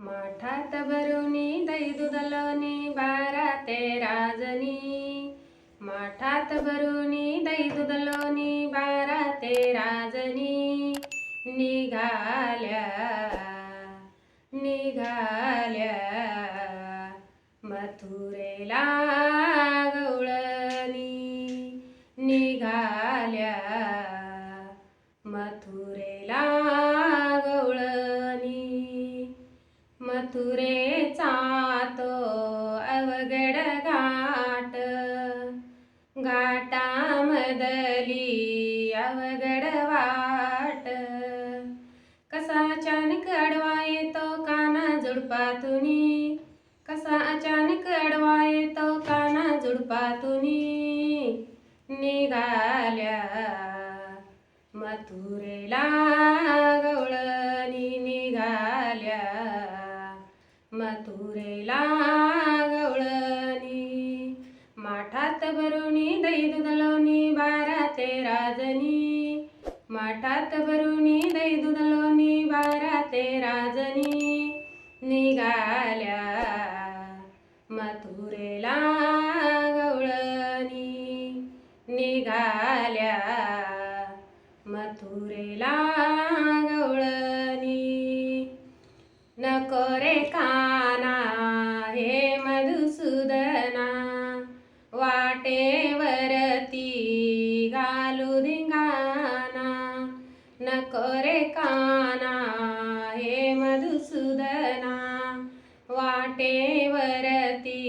माठात भरुनी दही दुधलोनी बारा तेरा जणी माठात भरुनी दही दुधलोनी बारा तेरा जणी निघाल्या निघाल्या. मथुरेला गवळणी. निघाल्या मथुरेला मथुरेचा तो अवघड घाट. घाटामदली अवघड वाट. कसा अचानक अडवा येतो काना जुडपातुनी कसा अचानक अडवा येतो काना जुडपातुनी निघाल्या मथुरेला मथुरेला गवळणी माठात भरुणी दही दुधलोनी बारा ते राजनी. माठात भरुणी दही दुधलोनी बारा ते राजनी. निघाल्या मथुरेला गवळणी निघाल्या मथुरेला घालू धिंगाना नको रे काना हे मधुसूदना वाटेवरती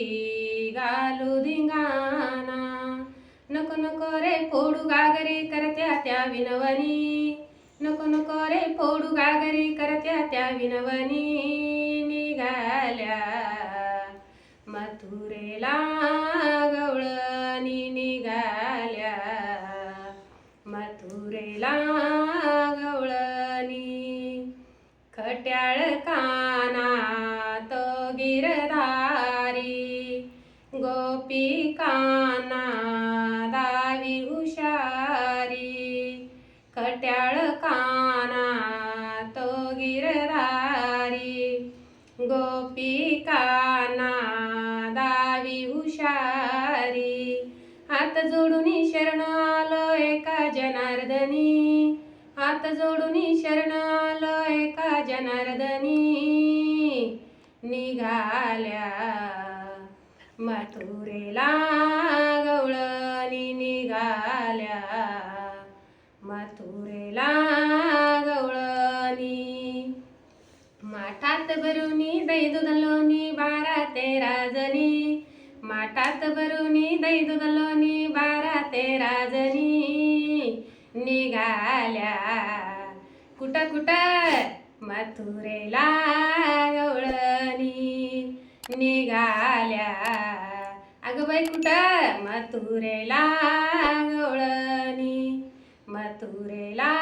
घालू धिंगाना नको नको रे फोडू गागरी करत्या त्या विनवनी नको नको रे फोडू गागरी करत्या त्या विनवनी निघाल्या मथुरेला गवळणी निघाल्या. मथुरेला गवळणी खट्याळ काना तो गोपी काना दावी हुशारी. खट्याळ हात जोडून शरण आलो एका जनार्दनी. हात जोडून शरण आलो एका जनार्दनी. निघाल्या मथुरेला गवळणी निघाल्या. मथुरेला गवळणी. माठात भरून दही दुधलोनी बारा तेरा जणी. माठात भरुनी दही दुधलोनी बारा तेरा जणी निघाल्या कुठं कुठं? मथुरेला गवळणी. निघाल्या. अगं बाई कुठं? मथुरेला गवळणी. मथुरेला